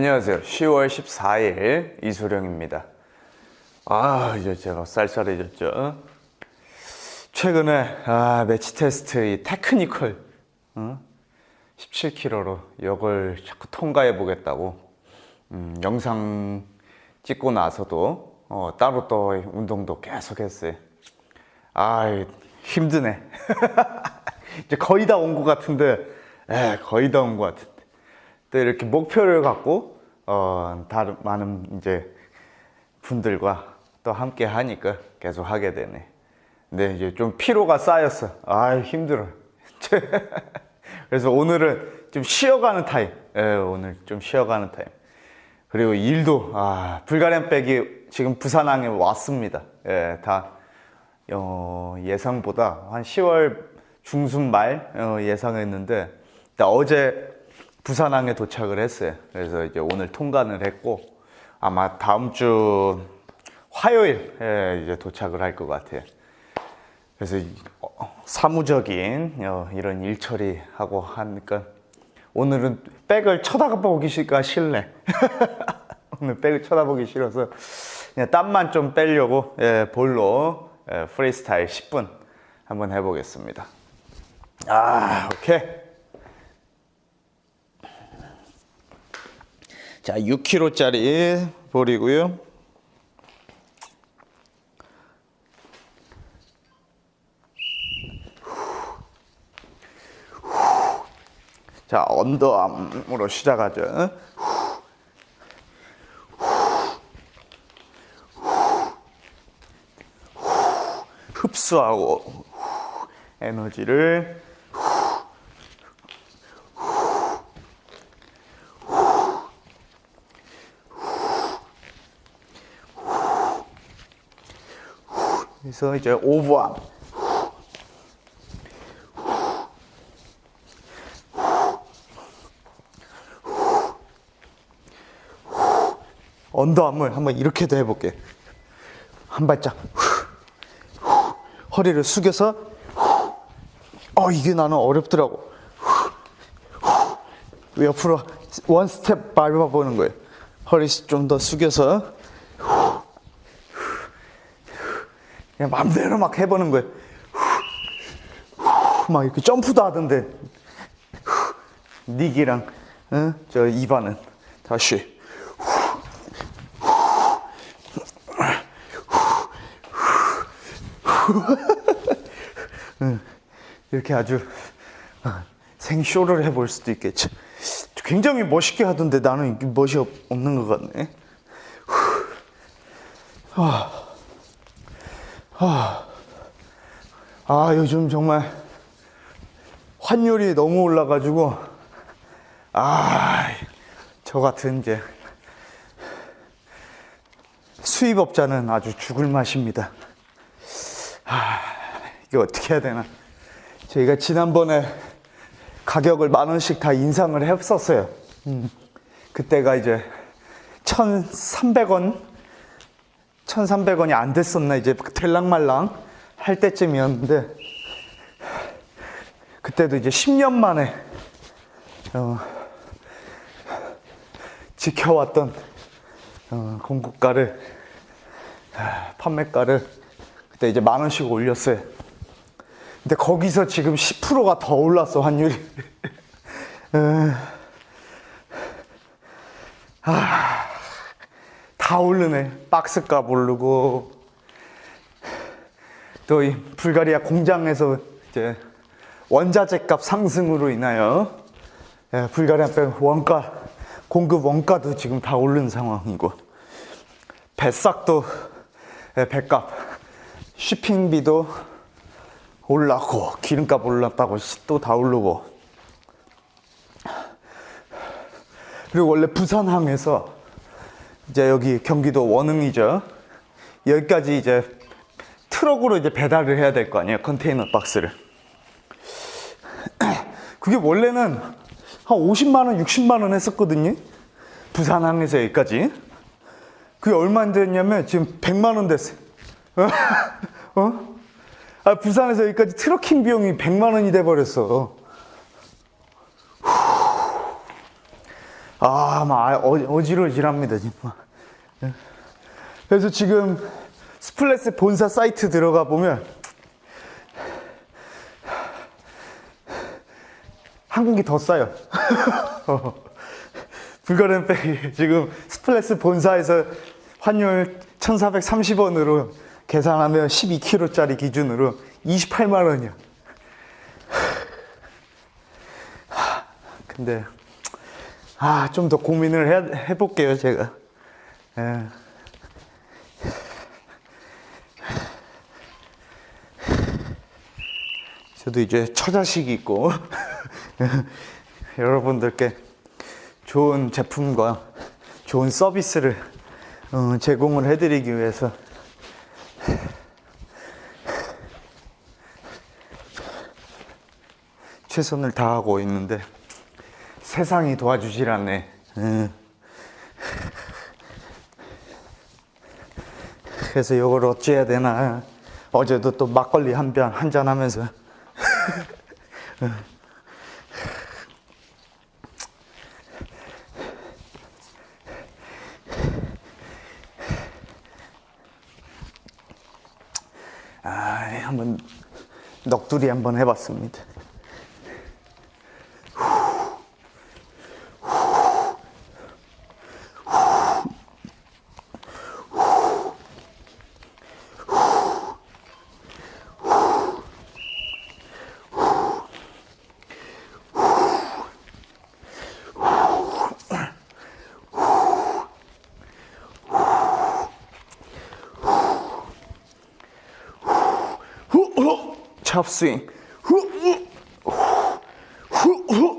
안녕하세요. 10월 14일 이소령입니다. 아, 이제 제가 쌀쌀해졌죠. 최근에 아, 매치 테스트 이 테크니컬 어? 17km로 이걸 자꾸 통과해 보겠다고 음, 영상 찍고 나서도 어, 따로 또 운동도 계속 했어요. 아, 힘드네. 이제 거의 다 온 것 같은데, 에, 거의 다 온 것 같은데. 또 이렇게 목표를 갖고, 어, 다른, 많은 이제 분들과 또 함께 하니까 계속 하게 되네. 근데 이제 좀 피로가 쌓였어. 아, 힘들어. 그래서 오늘은 좀 쉬어가는 타임. 예, 오늘 좀 쉬어가는 타임. 그리고 일도, 아, 불가리안 백이 지금 부산항에 왔습니다. 예, 다, 어, 예상보다 한 10월 중순 말 어, 예상했는데 어제 부산항에 도착을 했어요. 그래서 이제 오늘 통관을 했고 아마 다음 주 화요일 이제 도착을 할 것 같아요. 그래서 이- 어, 사무적인 어, 이런 일 처리 하고 하니까 오늘은 백을 쳐다보기가 싫네. 오늘 백을 쳐다보기 싫어서 그냥 땀만 좀 빼려고 예, 볼로 예, 프리스타일 10분 한번 해보겠습니다. 아, 오케이. 자, 6kg짜리 볼이고요. 자, 언더암으로 시작하죠. 흡수하고 에너지를 그래서 이제 오버암 언더암을 한번 이렇게도 해볼게. 한 발짝. 허리를 숙여서. 어, 이게 나는 어렵더라고. 옆으로 원 스텝 밟아보는 거예요. 허리 좀 더 숙여서. 그냥 맘대로 막 해보는 거예요. 막 이렇게 점프도 하던데. 닉이랑, 응? 저 이반은. 다시. 이렇게 아주 어, 생쇼를 해볼 수도 있겠죠. 굉장히 멋있게 하던데 나는 멋이 없- 없는 것 같네. 아, 요즘 정말 환율이 너무 올라가지고, 아, 저 같은 이제 수입업자는 아주 죽을 맛입니다. 이게 어떻게 해야 되나? 저희가 지난번에 가격을 만 원씩 다 인상을 했었어요. 음, 그때가 이제 1,300원, 1,300원이 안 됐었나 이제 될랑말랑 할 때쯤이었는데 그때도 이제 10년 만에 어, 지켜왔던 어, 공급가를 아, 판매가를 그때 이제 만 원씩 올렸어요. 근데 거기서 지금 10%가 더 올랐어 환율이. 에, 아, 다 오르네. 박스값 오르고. 또 이 불가리아 공장에서 이제 원자재 값 상승으로 인하여 예, 불가리아 백 원가 공급 원가도 지금 다 오른 상황이고. 배싹도 예, 배값 쇼핑비도 올랐고 기름값 올랐다고 또 다 오르고. 그리고 원래 부산항에서 이제 여기 경기도 원흥이죠. 여기까지 이제 트럭으로 이제 배달을 해야 될 거 아니에요 컨테이너 박스를. 그게 원래는 한 50만 원, 60만 원 했었거든요. 부산항에서 여기까지. 그게 얼마 안 됐냐면 지금 100만 원 됐어요. 어? 아, 부산에서 여기까지 트럭킹 비용이 100만 원이 돼 버렸어. 아, 막 어, 어지러질합니다, 정말. 예. 그래서 지금 스플래시 본사 사이트 들어가 보면 한국이 더 싸요. 불가렌백이 지금 스플래시 본사에서 환율 1,430원으로 계산하면 12kg짜리 기준으로 28만 원이야. 근데 아, 좀 더 고민을 해, 해볼게요, 제가. 예. 저도 이제 처자식이 있고, 여러분들께 좋은 제품과 좋은 서비스를 어, 제공을 해드리기 위해서 최선을 다하고 있는데, 세상이 도와주질 않네. 응. 그래서 이걸 어찌해야 되나. 어제도 또 막걸리 한 병, 한 잔 하면서. 아, 한번 넋두리 한번 해봤습니다. 후, 후, 찹스윙. 후, 후, 후, 후,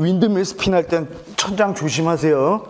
윈드밀 스핀 할 땐 천장 조심하세요.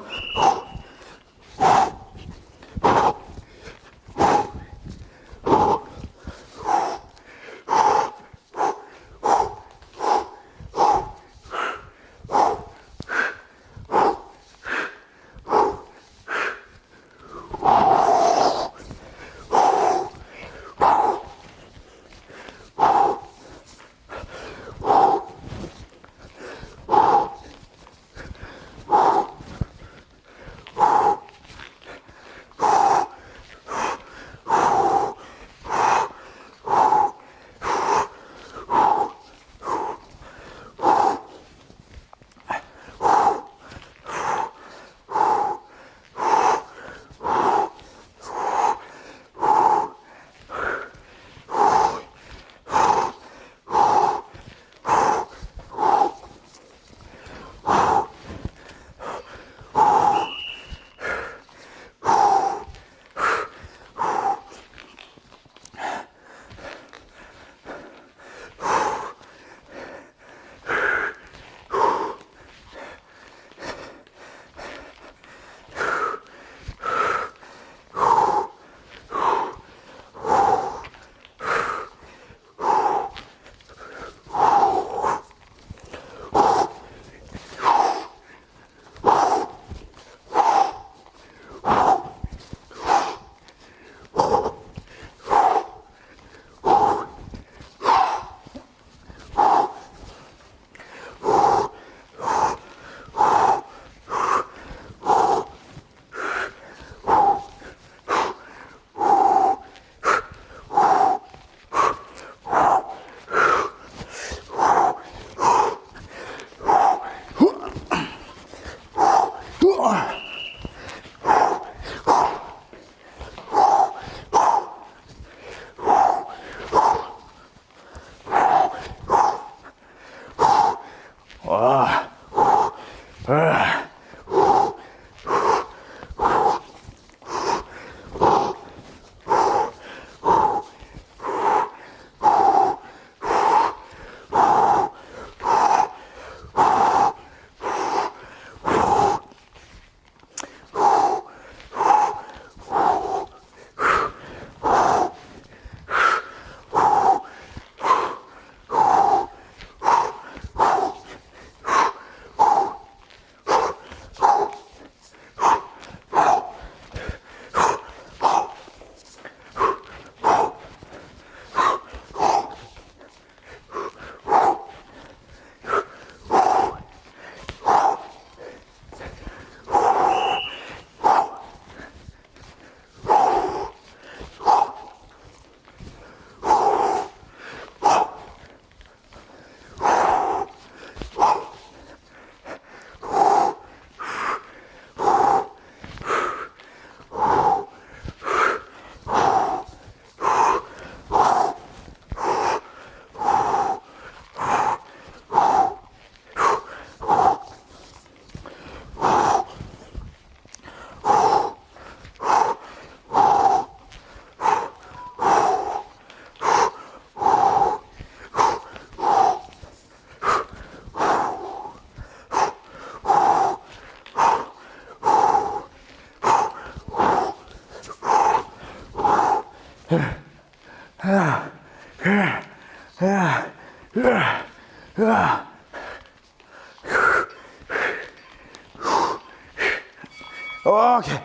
오케이.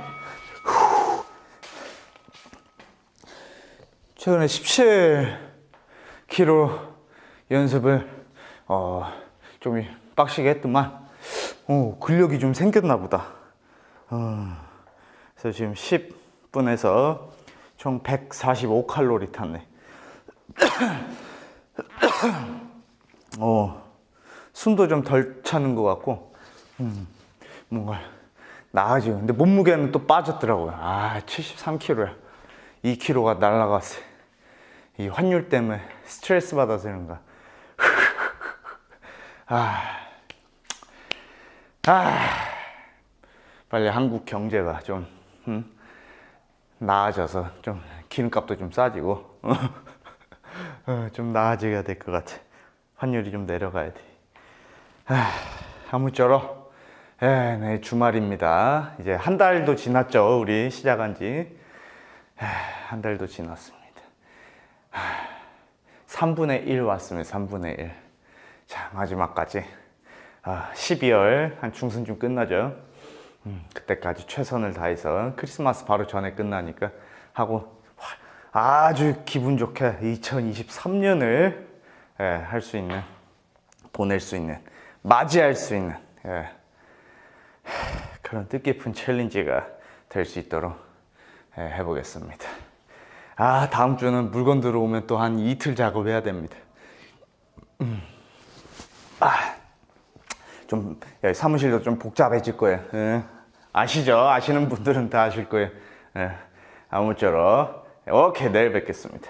최근에 17kg 연습을 어, 좀 빡시게 했더만 어, 근력이 좀 생겼나 보다. 어, 그래서 지금 10분에서 총 145칼로리 탔네. 어, 숨도 좀 덜 차는 것 같고, 음, 뭔가 나아지고. 근데 몸무게는 또 빠졌더라고요. 아, 73kg야. 2kg가 날라갔어. 이 환율 때문에 스트레스 받아서 그런가. 아, 아, 빨리 한국 경제가 좀, 음, 나아져서 좀 기름값도 좀 싸지고, 어, 좀 나아져야 될 것 같아. 환율이 좀 내려가야 돼. 아, 아무쪼록, 예, 네, 주말입니다. 이제 한 달도 지났죠. 우리 시작한 지. 아, 한 달도 지났습니다. 3분의 1 왔습니다. 3분의 1. 자, 마지막까지. 아, 12월 한 중순쯤 끝나죠. 음, 그때까지 최선을 다해서 크리스마스 바로 전에 끝나니까 하고 화- 아주 기분 좋게 2023년을 예, 할 수 있는 보낼 수 있는 맞이할 수 있는 예, 그런 뜻깊은 챌린지가 될 수 있도록 예, 해보겠습니다. 아 다음 주는 물건 들어오면 또 한 이틀 작업해야 됩니다. 좀 예, 사무실도 좀 복잡해질 거예요. 예. 아시죠? 아시는 분들은 다 아실 거예요. 예. 아무쪼록 오케이 내일 뵙겠습니다.